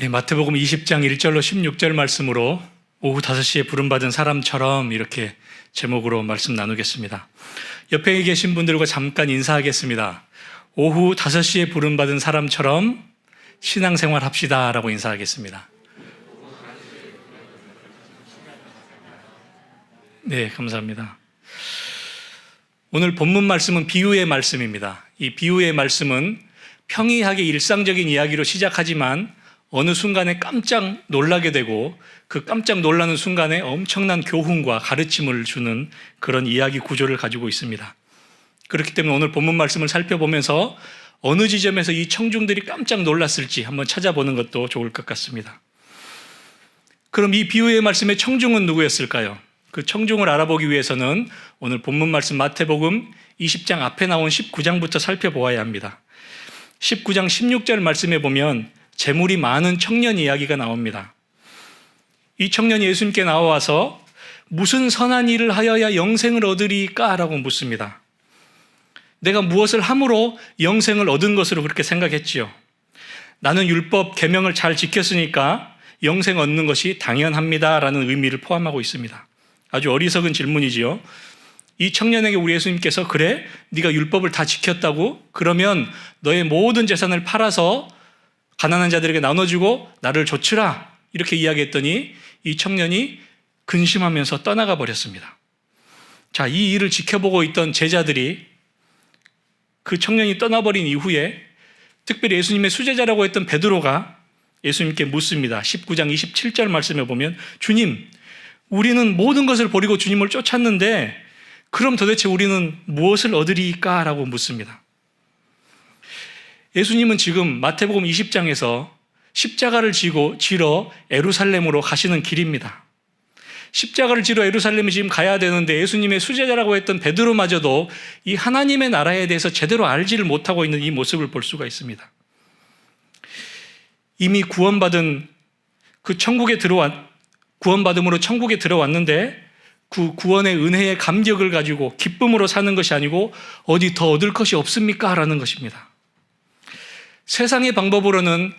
네, 마태복음 20장 1절로 16절 말씀으로 오후 5시에 부름받은 사람처럼 이렇게 제목으로 말씀 나누겠습니다. 옆에 계신 분들과 잠깐 인사하겠습니다. 오후 5시에 부름받은 사람처럼 신앙생활 합시다 라고 인사하겠습니다. 네, 감사합니다. 오늘 본문 말씀은 비유의 말씀입니다. 이 비유의 말씀은 평이하게 일상적인 이야기로 시작하지만 어느 순간에 깜짝 놀라게 되고 그 깜짝 놀라는 순간에 엄청난 교훈과 가르침을 주는 그런 이야기 구조를 가지고 있습니다. 그렇기 때문에 오늘 본문 말씀을 살펴보면서 어느 지점에서 이 청중들이 깜짝 놀랐을지 한번 찾아보는 것도 좋을 것 같습니다. 그럼 이 비유의 말씀의 청중은 누구였을까요? 그 청중을 알아보기 위해서는 오늘 본문 말씀 마태복음 20장 앞에 나온 19장부터 살펴보아야 합니다. 19장 16절 말씀에 보면 재물이 많은 청년 이야기가 나옵니다. 이 청년이 예수님께 나와서 무슨 선한 일을 하여야 영생을 얻으리까? 라고 묻습니다. 내가 무엇을 함으로 영생을 얻은 것으로 그렇게 생각했지요. 나는 율법 계명을 잘 지켰으니까 영생 얻는 것이 당연합니다라는 의미를 포함하고 있습니다. 아주 어리석은 질문이지요. 이 청년에게 우리 예수님께서 그래 네가 율법을 다 지켰다고 그러면 너의 모든 재산을 팔아서 가난한 자들에게 나눠주고 나를 조치라 이렇게 이야기했더니 이 청년이 근심하면서 떠나가 버렸습니다. 자, 이 일을 지켜보고 있던 제자들이 그 청년이 떠나버린 이후에 특별히 예수님의 수제자라고 했던 베드로가 예수님께 묻습니다. 19장 27절 말씀에 보면 주님, 우리는 모든 것을 버리고 주님을 쫓았는데 그럼 도대체 우리는 무엇을 얻으리까? 라고 묻습니다. 예수님은 지금 마태복음 20장에서 십자가를 지고 지러 에루살렘으로 가시는 길입니다. 십자가를 지러 에루살렘에 지금 가야 되는데 예수님의 수제자라고 했던 베드로마저도 이 하나님의 나라에 대해서 제대로 알지를 못하고 있는 이 모습을 볼 수가 있습니다. 이미 구원받은 그 천국에 들어왔 구원받음으로 천국에 들어왔는데 그 구원의 은혜의 감격을 가지고 기쁨으로 사는 것이 아니고 어디 더 얻을 것이 없습니까? 라는 것입니다. 세상의 방법으로는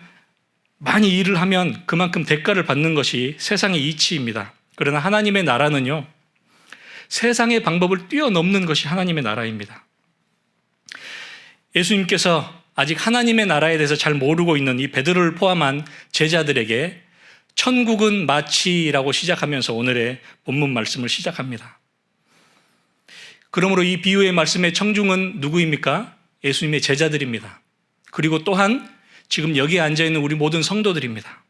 많이 일을 하면 그만큼 대가를 받는 것이 세상의 이치입니다. 그러나 하나님의 나라는요, 세상의 방법을 뛰어넘는 것이 하나님의 나라입니다. 예수님께서 아직 하나님의 나라에 대해서 잘 모르고 있는 이 베드로를 포함한 제자들에게 천국은 마치라고 시작하면서 오늘의 본문 말씀을 시작합니다. 그러므로 이 비유의 말씀의 청중은 누구입니까? 예수님의 제자들입니다. 그리고 또한 지금 여기에 앉아 있는 우리 모든 성도들입니다.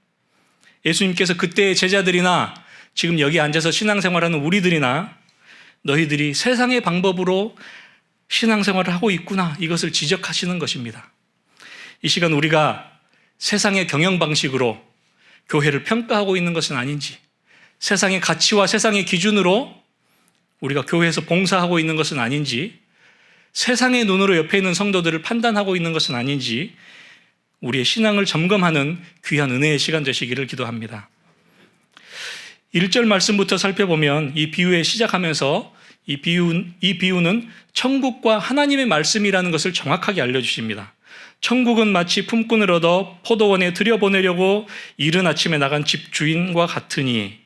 예수님께서 그때의 제자들이나 지금 여기 앉아서 신앙생활하는 우리들이나 너희들이 세상의 방법으로 신앙생활을 하고 있구나 이것을 지적하시는 것입니다. 이 시간 우리가 세상의 경영 방식으로 교회를 평가하고 있는 것은 아닌지, 세상의 가치와 세상의 기준으로 우리가 교회에서 봉사하고 있는 것은 아닌지, 세상의 눈으로 옆에 있는 성도들을 판단하고 있는 것은 아닌지, 우리의 신앙을 점검하는 귀한 은혜의 시간 되시기를 기도합니다. 1절 말씀부터 살펴보면 이 비유에 시작하면서 이 비유, 이 비유는 천국과 하나님의 말씀이라는 것을 정확하게 알려주십니다. 천국은 마치 품꾼을 얻어 포도원에 들여보내려고 이른 아침에 나간 집 주인과 같으니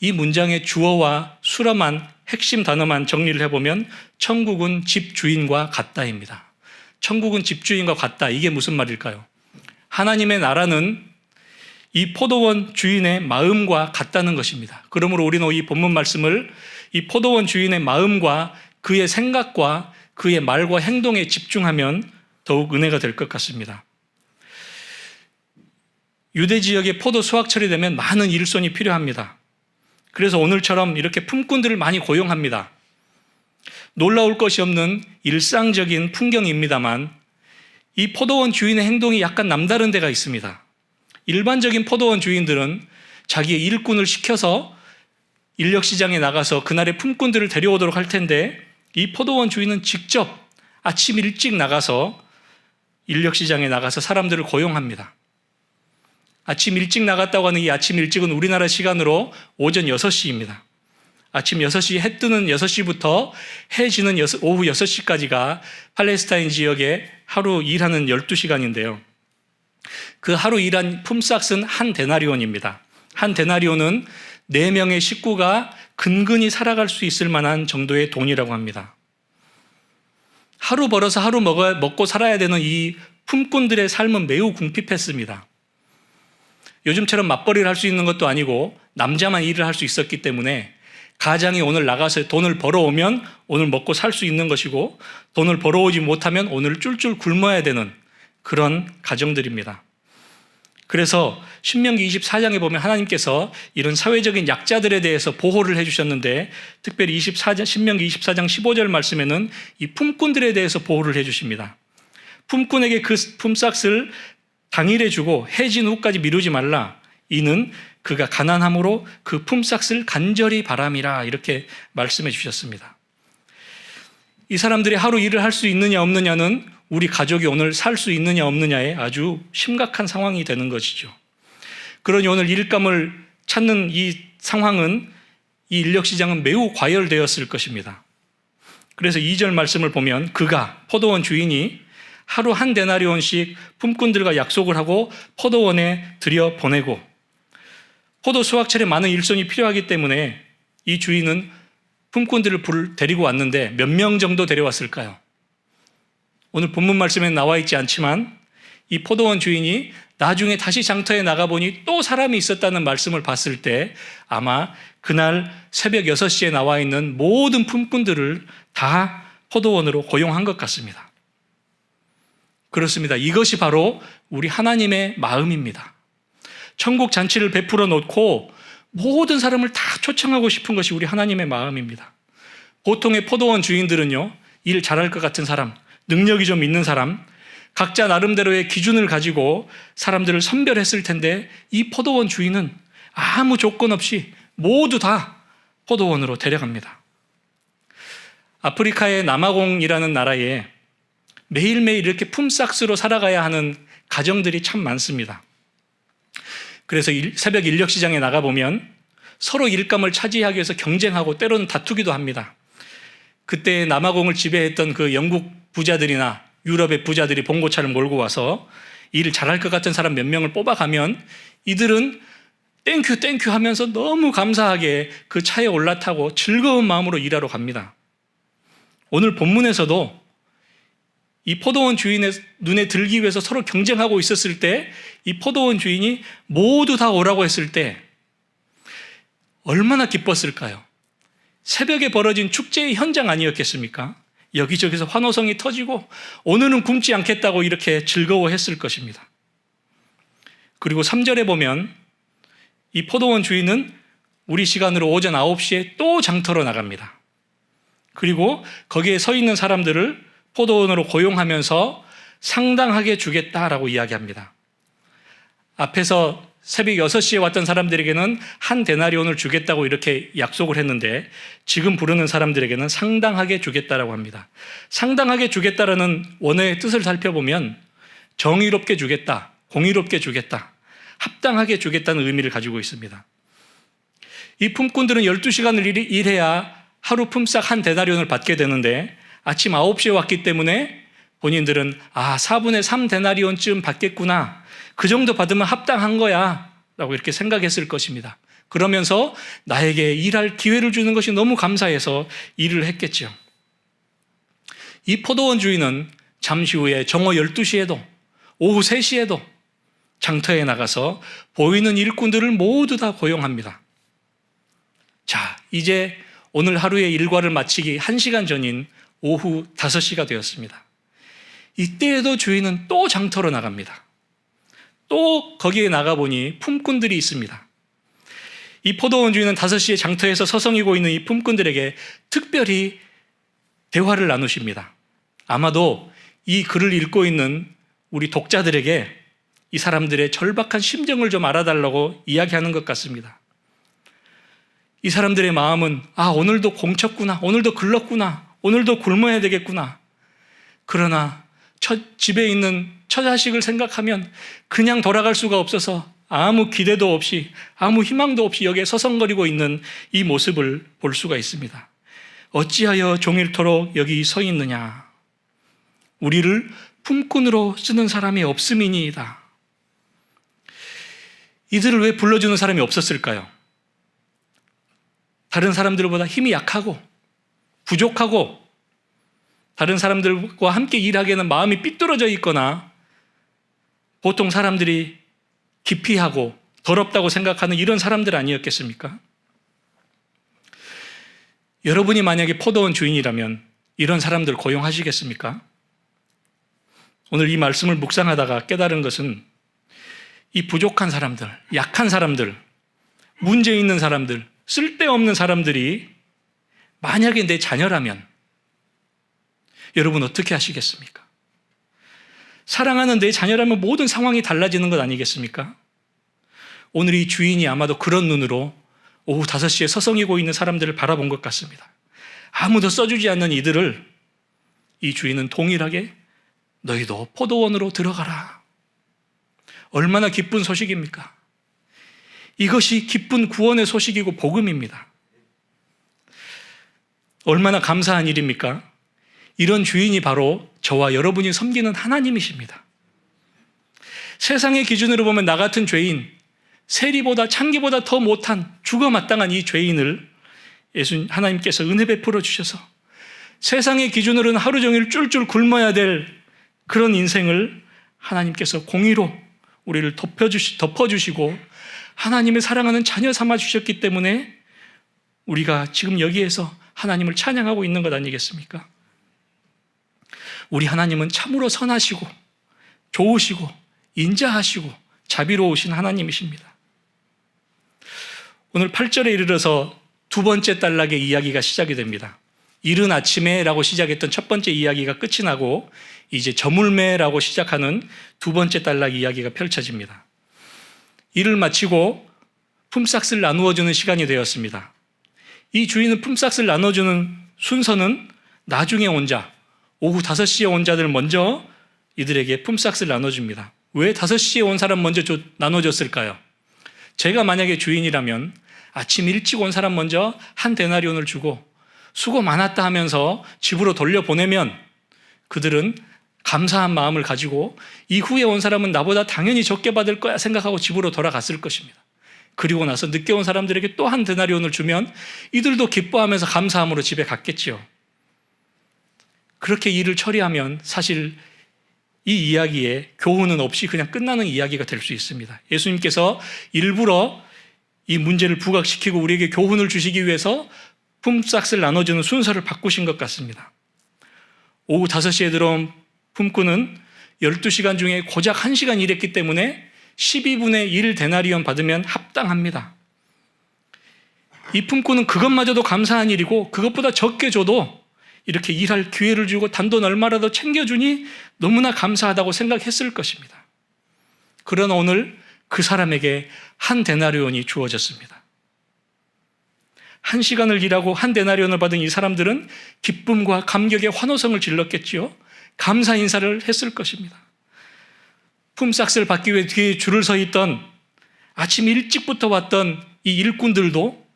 이 문장의 주어와 수렴한 핵심 단어만 정리를 해보면 천국은 집주인과 같다입니다. 천국은 집주인과 같다. 이게 무슨 말일까요? 하나님의 나라는 이 포도원 주인의 마음과 같다는 것입니다. 그러므로 우리는 이 본문 말씀을 이 포도원 주인의 마음과 그의 생각과 그의 말과 행동에 집중하면 더욱 은혜가 될 것 같습니다. 유대 지역의 포도 수확철이 되면 많은 일손이 필요합니다. 그래서 오늘처럼 이렇게 품꾼들을 많이 고용합니다. 놀라울 것이 없는 일상적인 풍경입니다만 이 포도원 주인의 행동이 약간 남다른 데가 있습니다. 일반적인 포도원 주인들은 자기의 일꾼을 시켜서 인력 시장에 나가서 그날의 품꾼들을 데려오도록 할 텐데 이 포도원 주인은 직접 아침 일찍 나가서 인력 시장에 나가서 사람들을 고용합니다. 아침 일찍 나갔다고 하는 이 아침 일찍은 우리나라 시간으로 오전 6시입니다. 아침 6시 해 뜨는 6시부터 해 지는 오후 6시까지가 팔레스타인 지역에 하루 일하는 12시간인데요. 그 하루 일한 품삯은 한 데나리온입니다. 한 데나리온은 네 명의 식구가 근근히 살아갈 수 있을 만한 정도의 돈이라고 합니다. 하루 벌어서 하루 먹어, 먹고 살아야 되는 이 품꾼들의 삶은 매우 궁핍했습니다. 요즘처럼 맞벌이를 할 수 있는 것도 아니고 남자만 일을 할 수 있었기 때문에 가장이 오늘 나가서 돈을 벌어오면 오늘 먹고 살 수 있는 것이고 돈을 벌어오지 못하면 오늘 쫄쫄 굶어야 되는 그런 가정들입니다. 그래서 신명기 24장에 보면 하나님께서 이런 사회적인 약자들에 대해서 보호를 해주셨는데 특별히 24장, 신명기 24장 15절 말씀에는 이 품꾼들에 대해서 보호를 해주십니다. 품꾼에게 그 품삯을 당일에 주고 해진 후까지 미루지 말라. 이는 그가 가난함으로 그 품삯을 간절히 바람이라 이렇게 말씀해 주셨습니다. 이 사람들이 하루 일을 할 수 있느냐 없느냐는 우리 가족이 오늘 살 수 있느냐 없느냐에 아주 심각한 상황이 되는 것이죠. 그러니 오늘 일감을 찾는 이 상황은 이 인력 시장은 매우 과열되었을 것입니다. 그래서 2절 말씀을 보면 그가 포도원 주인이 하루 한 데나리온씩 품꾼들과 약속을 하고 포도원에 들여 보내고 포도 수확철에 많은 일손이 필요하기 때문에 이 주인은 품꾼들을 불 데리고 왔는데 몇 명 정도 데려왔을까요? 오늘 본문 말씀에 나와 있지 않지만 이 포도원 주인이 나중에 다시 장터에 나가보니 또 사람이 있었다는 말씀을 봤을 때 아마 그날 새벽 6시에 나와 있는 모든 품꾼들을 다 포도원으로 고용한 것 같습니다. 그렇습니다. 이것이 바로 우리 하나님의 마음입니다. 천국 잔치를 베풀어 놓고 모든 사람을 다 초청하고 싶은 것이 우리 하나님의 마음입니다. 보통의 포도원 주인들은요, 일 잘할 것 같은 사람, 능력이 좀 있는 사람, 각자 나름대로의 기준을 가지고 사람들을 선별했을 텐데 이 포도원 주인은 아무 조건 없이 모두 다 포도원으로 데려갑니다. 아프리카의 남아공이라는 나라에 매일매일 이렇게 품삯으로 살아가야 하는 가정들이 참 많습니다. 그래서 새벽 인력 시장에 나가 보면 서로 일감을 차지하기 위해서 경쟁하고 때로는 다투기도 합니다. 그때 남아공을 지배했던 그 영국 부자들이나 유럽의 부자들이 봉고차를 몰고 와서 일을 잘할 것 같은 사람 몇 명을 뽑아가면 이들은 땡큐 땡큐 하면서 너무 감사하게 그 차에 올라타고 즐거운 마음으로 일하러 갑니다. 오늘 본문에서도 이 포도원 주인의 눈에 들기 위해서 서로 경쟁하고 있었을 때 이 포도원 주인이 모두 다 오라고 했을 때 얼마나 기뻤을까요? 새벽에 벌어진 축제의 현장 아니었겠습니까? 여기저기서 환호성이 터지고 오늘은 굶지 않겠다고 이렇게 즐거워했을 것입니다. 그리고 3절에 보면 이 포도원 주인은 우리 시간으로 오전 9시에 또 장터로 나갑니다. 그리고 거기에 서 있는 사람들을 포도원으로 고용하면서 상당하게 주겠다라고 이야기합니다. 앞에서 새벽 6시에 왔던 사람들에게는 한 데나리온을 주겠다고 이렇게 약속을 했는데 지금 부르는 사람들에게는 상당하게 주겠다라고 합니다. 상당하게 주겠다라는 원어의 뜻을 살펴보면 정의롭게 주겠다, 공의롭게 주겠다, 합당하게 주겠다는 의미를 가지고 있습니다. 이 품꾼들은 12시간을 일 해야 하루 품삯 한 데나리온을 받게 되는데 아침 9시에 왔기 때문에 본인들은 아, 4분의 3 데나리온쯤 받겠구나. 그 정도 받으면 합당한 거야. 라고 이렇게 생각했을 것입니다. 그러면서 나에게 일할 기회를 주는 것이 너무 감사해서 일을 했겠죠. 이 포도원 주인은 잠시 후에 정오 12시에도 오후 3시에도 장터에 나가서 보이는 일꾼들을 모두 다 고용합니다. 자, 이제 오늘 하루의 일과를 마치기 1시간 전인 오후 5시가 되었습니다. 이때에도 주인은 또 장터로 나갑니다. 또 거기에 나가보니 품꾼들이 있습니다. 이 포도원 주인은 5시에 장터에서 서성이고 있는 이 품꾼들에게 특별히 대화를 나누십니다. 아마도 이 글을 읽고 있는 우리 독자들에게 이 사람들의 절박한 심정을 좀 알아달라고 이야기하는 것 같습니다. 이 사람들의 마음은 아, 오늘도 공쳤구나. 오늘도 글렀구나. 오늘도 굶어야 되겠구나. 그러나 첫 집에 있는 처자식을 생각하면 그냥 돌아갈 수가 없어서 아무 기대도 없이 아무 희망도 없이 여기에 서성거리고 있는 이 모습을 볼 수가 있습니다. 어찌하여 종일토록 여기 서 있느냐? 우리를 품꾼으로 쓰는 사람이 없음이니이다. 이들을 왜 불러주는 사람이 없었을까요? 다른 사람들보다 힘이 약하고 부족하고 다른 사람들과 함께 일하기에는 마음이 삐뚤어져 있거나 보통 사람들이 기피하고 더럽다고 생각하는 이런 사람들 아니었겠습니까? 여러분이 만약에 포도원 주인이라면 이런 사람들 고용하시겠습니까? 오늘 이 말씀을 묵상하다가 깨달은 것은 이 부족한 사람들, 약한 사람들, 문제 있는 사람들, 쓸데없는 사람들이 만약에 내 자녀라면 여러분 어떻게 하시겠습니까? 사랑하는 내 자녀라면 모든 상황이 달라지는 것 아니겠습니까? 오늘 이 주인이 아마도 그런 눈으로 오후 5시에 서성이고 있는 사람들을 바라본 것 같습니다. 아무도 써주지 않는 이들을 이 주인은 동일하게 너희도 포도원으로 들어가라. 얼마나 기쁜 소식입니까? 이것이 기쁜 구원의 소식이고 복음입니다. 얼마나 감사한 일입니까? 이런 주인이 바로 저와 여러분이 섬기는 하나님이십니다. 세상의 기준으로 보면 나 같은 죄인, 세리보다 창기보다 더 못한 죽어 마땅한 이 죄인을 예수 하나님께서 은혜 베풀어 주셔서 세상의 기준으로는 하루 종일 쫄쫄 굶어야 될 그런 인생을 하나님께서 공의로 우리를 덮여주시, 덮어주시고 하나님의 사랑하는 자녀 삼아 주셨기 때문에 우리가 지금 여기에서 하나님을 찬양하고 있는 것 아니겠습니까? 우리 하나님은 참으로 선하시고 좋으시고 인자하시고 자비로우신 하나님이십니다. 오늘 8절에 이르러서 두 번째 단락의 이야기가 시작이 됩니다. 이른 아침에라고 시작했던 첫 번째 이야기가 끝이 나고 이제 저물매라고 시작하는 두 번째 단락 이야기가 펼쳐집니다. 일을 마치고 품삯을 나누어 주는 시간이 되었습니다. 이 주인은 품삯을 나눠주는 순서는 나중에 온 자, 오후 5시에 온 자들 먼저 이들에게 품삯을 나눠줍니다. 왜 5시에 온 사람 먼저 줘- 나눠줬을까요? 제가 만약에 주인이라면 아침 일찍 온 사람 먼저 한 데나리온을 주고 수고 많았다 하면서 집으로 돌려보내면 그들은 감사한 마음을 가지고 이후에 온 사람은 나보다 당연히 적게 받을 거야 생각하고 집으로 돌아갔을 것입니다. 그리고 나서 늦게 온 사람들에게 또한 데나리온을 주면 이들도 기뻐하면서 감사함으로 집에 갔겠지요. 그렇게 일을 처리하면 사실 이 이야기에 교훈은 없이 그냥 끝나는 이야기가 될 수 있습니다. 예수님께서 일부러 이 문제를 부각시키고 우리에게 교훈을 주시기 위해서 품삯을 나눠주는 순서를 바꾸신 것 같습니다. 오후 5시에 들어온 품꾼은 12시간 중에 고작 1시간 일했기 때문에 12분의 1 데나리온 받으면 합당합니다. 이 품꾼은 그것마저도 감사한 일이고 그것보다 적게 줘도 이렇게 일할 기회를 주고 단돈 얼마라도 챙겨주니 너무나 감사하다고 생각했을 것입니다. 그러나 오늘 그 사람에게 한 데나리온이 주어졌습니다. 한 시간을 일하고 한 데나리온을 받은 이 사람들은 기쁨과 감격의 환호성을 질렀겠지요. 감사 인사를 했을 것입니다. 품삯을 받기 위해 뒤에 줄을 서 있던 아침 일찍부터 왔던 이 일꾼들도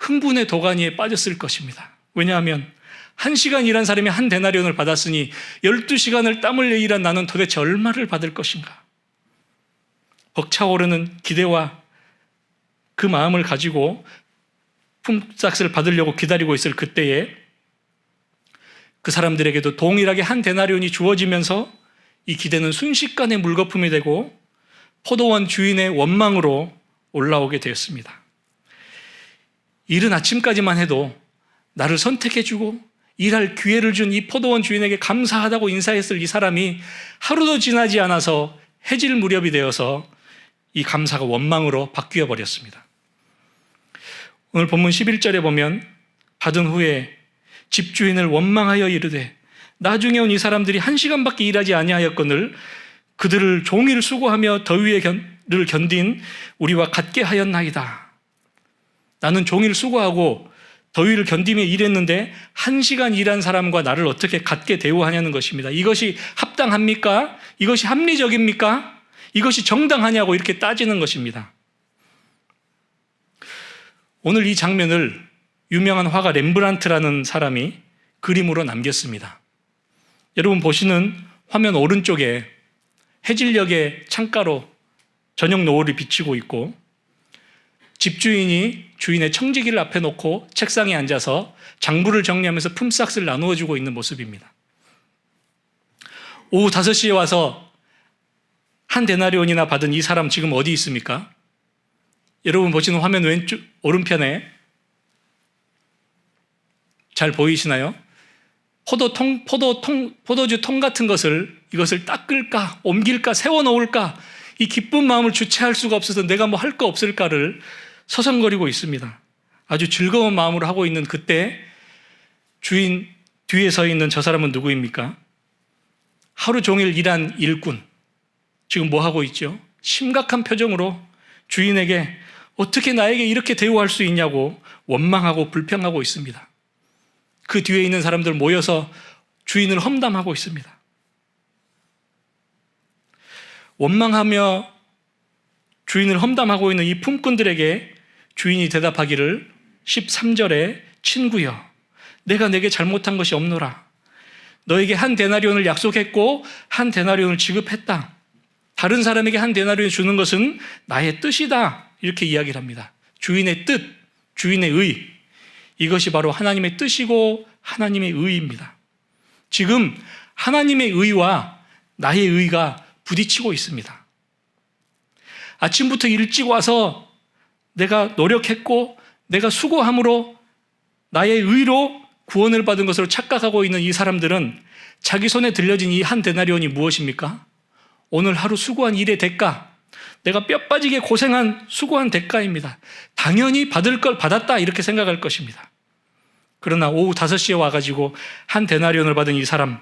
흥분의 도가니에 빠졌을 것입니다. 왜냐하면 한 시간 일한 사람이 한 데나리온을 받았으니 12시간을 땀 흘려 일한 나는 도대체 얼마를 받을 것인가? 벅차오르는 기대와 그 마음을 가지고 품삯을 받으려고 기다리고 있을 그때에 그 사람들에게도 동일하게 한 데나리온이 주어지면서 이 기대는 순식간에 물거품이 되고 포도원 주인의 원망으로 올라오게 되었습니다. 이른 아침까지만 해도 나를 선택해주고 일할 기회를 준 이 포도원 주인에게 감사하다고 인사했을 이 사람이 하루도 지나지 않아서 해질 무렵이 되어서 이 감사가 원망으로 바뀌어 버렸습니다. 오늘 본문 11절에 보면 받은 후에 집주인을 원망하여 이르되 나중에 온 이 사람들이 한 시간밖에 일하지 아니하였거늘 그들을 종일 수고하며 더위를 견딘 우리와 같게 하였나이다. 나는 종일 수고하고 더위를 견디며 일했는데 한 시간 일한 사람과 나를 어떻게 같게 대우하냐는 것입니다. 이것이 합당합니까? 이것이 합리적입니까? 이것이 정당하냐고 이렇게 따지는 것입니다. 오늘 이 장면을 유명한 화가 렘브란트라는 사람이 그림으로 남겼습니다. 여러분 보시는 화면 오른쪽에 해질녘의 창가로 저녁 노을이 비치고 있고 집주인이 주인의 청지기를 앞에 놓고 책상에 앉아서 장부를 정리하면서 품삯을 나누어 주고 있는 모습입니다. 오후 5시에 와서 한 데나리온이나 받은 이 사람 지금 어디 있습니까? 여러분 보시는 화면 왼쪽 오른편에 잘 보이시나요? 포도통, 포도통, 포도주 통 같은 것을 이것을 닦을까, 옮길까, 세워 놓을까, 이 기쁜 마음을 주체할 수가 없어서 내가 뭐 할 거 없을까를 서성거리고 있습니다. 아주 즐거운 마음으로 하고 있는 그때 주인 뒤에 서 있는 저 사람은 누구입니까? 하루 종일 일한 일꾼. 지금 뭐 하고 있죠? 심각한 표정으로 주인에게 어떻게 나에게 이렇게 대우할 수 있냐고 원망하고 불평하고 있습니다. 그 뒤에 있는 사람들 모여서 주인을 험담하고 있습니다. 원망하며 주인을 험담하고 있는 이 품꾼들에게 주인이 대답하기를 13절에 친구여 내가 내게 잘못한 것이 없노라. 너에게 한 데나리온을 약속했고 한 데나리온을 지급했다. 다른 사람에게 한 데나리온 주는 것은 나의 뜻이다. 이렇게 이야기를 합니다. 주인의 뜻, 주인의 의 이것이 바로 하나님의 뜻이고 하나님의 의입니다 지금 하나님의 의와 나의 의가 부딪히고 있습니다 아침부터 일찍 와서 내가 노력했고 내가 수고함으로 나의 의로 구원을 받은 것으로 착각하고 있는 이 사람들은 자기 손에 들려진 이 한 데나리온이 무엇입니까? 오늘 하루 수고한 일의 대가, 내가 뼈 빠지게 고생한 수고한 대가입니다. 당연히 받을 걸 받았다 이렇게 생각할 것입니다. 그러나 오후 5시에 와가지고 한 데나리온을 받은 이 사람,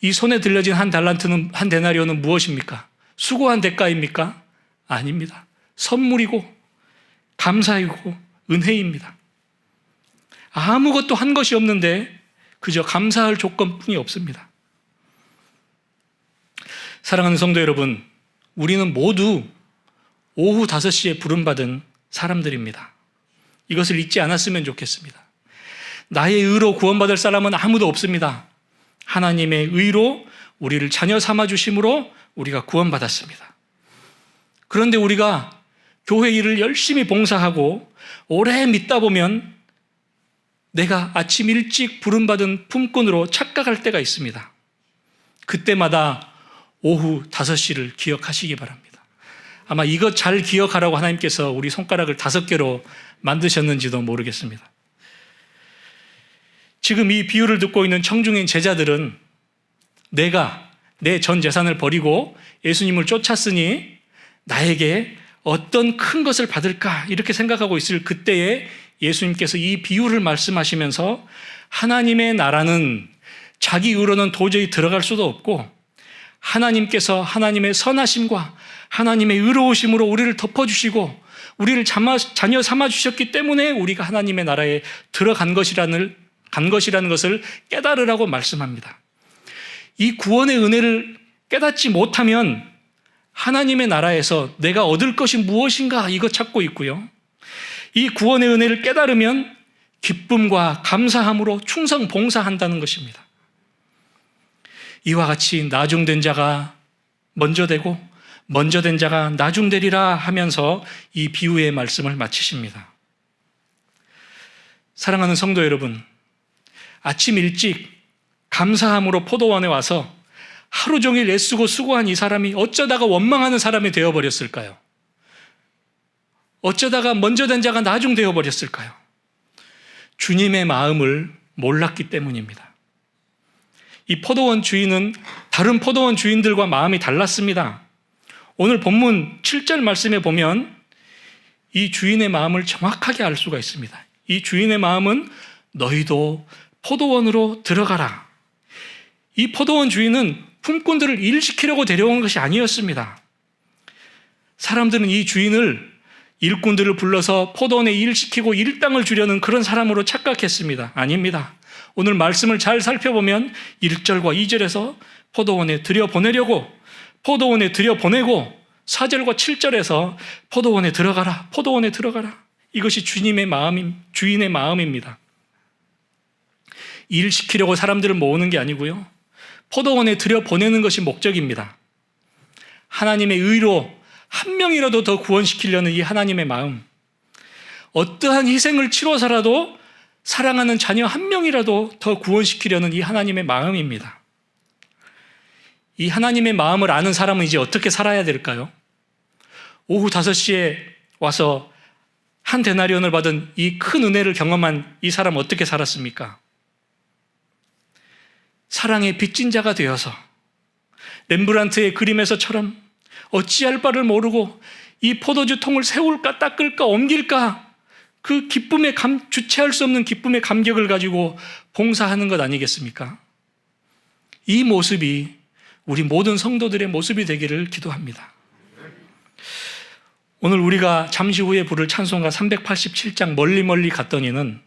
이 손에 들려진 한 달란트는 한 데나리온은 무엇입니까? 수고한 대가입니까? 아닙니다. 선물이고 감사이고 은혜입니다. 아무것도 한 것이 없는데 그저 감사할 조건뿐이 없습니다. 사랑하는 성도 여러분, 우리는 모두 오후 5시에 부름받은 사람들입니다. 이것을 잊지 않았으면 좋겠습니다. 나의 의로 구원받을 사람은 아무도 없습니다. 하나님의 의로 우리를 자녀 삼아 주심으로 우리가 구원받았습니다. 그런데 우리가 교회 일을 열심히 봉사하고 오래 믿다 보면 내가 아침 일찍 부름받은 품꾼으로 착각할 때가 있습니다. 그때마다 오후 5시를 기억하시기 바랍니다. 아마 이것 잘 기억하라고 하나님께서 우리 손가락을 다섯 개로 만드셨는지도 모르겠습니다. 지금 이 비유를 듣고 있는 청중인 제자들은 내가 내 전 재산을 버리고 예수님을 쫓았으니 나에게 어떤 큰 것을 받을까 이렇게 생각하고 있을 그때에 예수님께서 이 비유를 말씀하시면서 하나님의 나라는 자기 의로는 도저히 들어갈 수도 없고 하나님께서 하나님의 선하심과 하나님의 의로우심으로 우리를 덮어주시고 우리를 자녀 삼아 주셨기 때문에 우리가 하나님의 나라에 들어간 것이라는 간 것이라는 것을 깨달으라고 말씀합니다. 이 구원의 은혜를 깨닫지 못하면 하나님의 나라에서 내가 얻을 것이 무엇인가 이거 찾고 있고요. 이 구원의 은혜를 깨달으면 기쁨과 감사함으로 충성 봉사한다는 것입니다. 이와 같이 나중된 자가 먼저 되고 먼저 된 자가 나중 되리라 하면서 이 비유의 말씀을 마치십니다. 사랑하는 성도 여러분, 아침 일찍 감사함으로 포도원에 와서 하루 종일 애쓰고 수고한 이 사람이 어쩌다가 원망하는 사람이 되어버렸을까요? 어쩌다가 먼저 된 자가 나중 되어버렸을까요? 주님의 마음을 몰랐기 때문입니다. 이 포도원 주인은 다른 포도원 주인들과 마음이 달랐습니다. 오늘 본문 7절 말씀에 보면 이 주인의 마음을 정확하게 알 수가 있습니다. 이 주인의 마음은 너희도 포도원으로 들어가라. 이 포도원 주인은 품꾼들을 일시키려고 데려온 것이 아니었습니다. 사람들은 이 주인을 일꾼들을 불러서 포도원에 일시키고 일당을 주려는 그런 사람으로 착각했습니다. 아닙니다. 오늘 말씀을 잘 살펴보면 1절과 2절에서 포도원에 들여보내려고 포도원에 들여보내고 4절과 7절에서 포도원에 들어가라. 포도원에 들어가라. 이것이 주님의 마음임, 주인의 마음입니다. 일 시키려고 사람들을 모으는 게 아니고요. 포도원에 들여보내는 것이 목적입니다. 하나님의 의로 한 명이라도 더 구원시키려는 이 하나님의 마음, 어떠한 희생을 치러서라도 사랑하는 자녀 한 명이라도 더 구원시키려는 이 하나님의 마음입니다. 이 하나님의 마음을 아는 사람은 이제 어떻게 살아야 될까요? 오후 5시에 와서 한 데나리온을 받은 이 큰 은혜를 경험한 이 사람 어떻게 살았습니까? 사랑의 빚진 자가 되어서 렘브란트의 그림에서처럼 어찌할 바를 모르고 이 포도주 통을 세울까 닦을까 옮길까 그 기쁨의 감, 주체할 수 없는 기쁨의 감격을 가지고 봉사하는 것 아니겠습니까? 이 모습이 우리 모든 성도들의 모습이 되기를 기도합니다. 오늘 우리가 잠시 후에 부를 찬송가 387장 멀리 멀리 갔더니는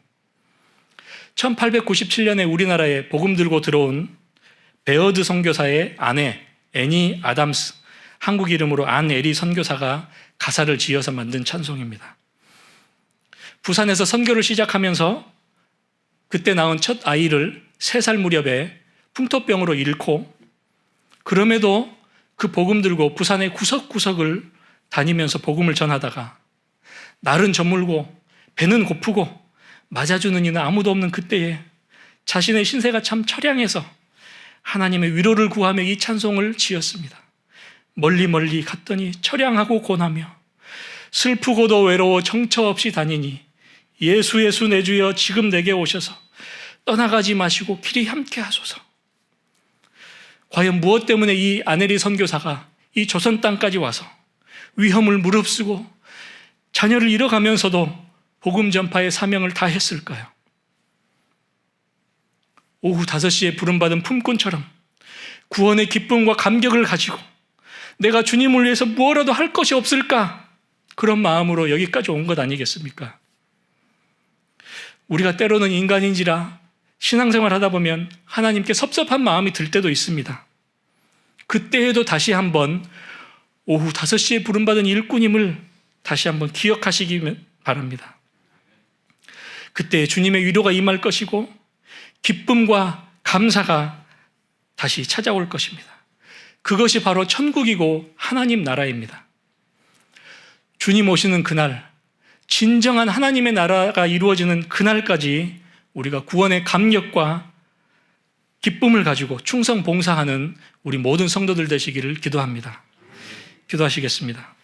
1897년에 우리나라에 복음 들고 들어온 베어드 선교사의 아내 애니 아담스 한국 이름으로 안에리 선교사가 가사를 지어서 만든 찬송입니다. 부산에서 선교를 시작하면서 그때 낳은 첫 아이를 세살 무렵에 풍토병으로 잃고 그럼에도 그 복음 들고 부산의 구석구석을 다니면서 복음을 전하다가 날은 저물고 배는 고프고 맞아주는 이는 아무도 없는 그때에 자신의 신세가 참 처량해서 하나님의 위로를 구하며 이 찬송을 지었습니다. 멀리 멀리 갔더니 처량하고 고나며 슬프고도 외로워 정처 없이 다니니 예수 예수 내 주여 지금 내게 오셔서 떠나가지 마시고 길이 함께 하소서. 과연 무엇 때문에 이 아네리 선교사가 이 조선 땅까지 와서 위험을 무릅쓰고 자녀를 잃어가면서도 복음 전파의 사명을 다 했을까요? 오후 5시에 부름받은 품꾼처럼 구원의 기쁨과 감격을 가지고 내가 주님을 위해서 무엇라도 할 것이 없을까? 그런 마음으로 여기까지 온 것 아니겠습니까? 우리가 때로는 인간인지라 신앙생활 하다 보면 하나님께 섭섭한 마음이 들 때도 있습니다. 그때에도 다시 한번 오후 5시에 부름받은 일꾼임을 다시 한번 기억하시기 바랍니다. 그때 주님의 위로가 임할 것이고 기쁨과 감사가 다시 찾아올 것입니다. 그것이 바로 천국이고 하나님 나라입니다. 주님 오시는 그날, 진정한 하나님의 나라가 이루어지는 그날까지 우리가 구원의 감격과 기쁨을 가지고 충성 봉사하는 우리 모든 성도들 되시기를 기도합니다. 기도하시겠습니다.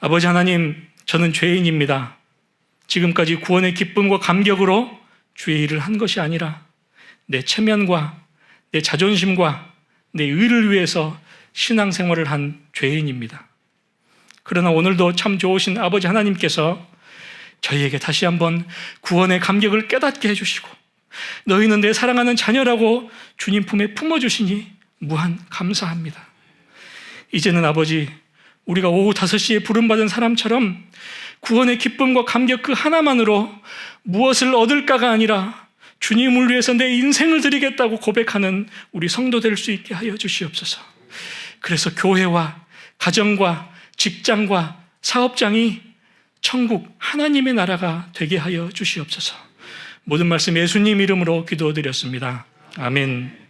아버지 하나님, 저는 죄인입니다. 지금까지 구원의 기쁨과 감격으로 주의 일을 한 것이 아니라 내 체면과 내 자존심과 내 의를 위해서 신앙생활을 한 죄인입니다. 그러나 오늘도 참 좋으신 아버지 하나님께서 저희에게 다시 한번 구원의 감격을 깨닫게 해주시고 너희는 내 사랑하는 자녀라고 주님 품에 품어주시니 무한 감사합니다. 이제는 아버지 우리가 오후 5시에 부름받은 사람처럼 구원의 기쁨과 감격 그 하나만으로 무엇을 얻을까가 아니라 주님을 위해서 내 인생을 드리겠다고 고백하는 우리 성도 될 수 있게 하여 주시옵소서. 그래서 교회와 가정과 직장과 사업장이 천국 하나님의 나라가 되게 하여 주시옵소서. 모든 말씀 예수님 이름으로 기도드렸습니다. 아멘.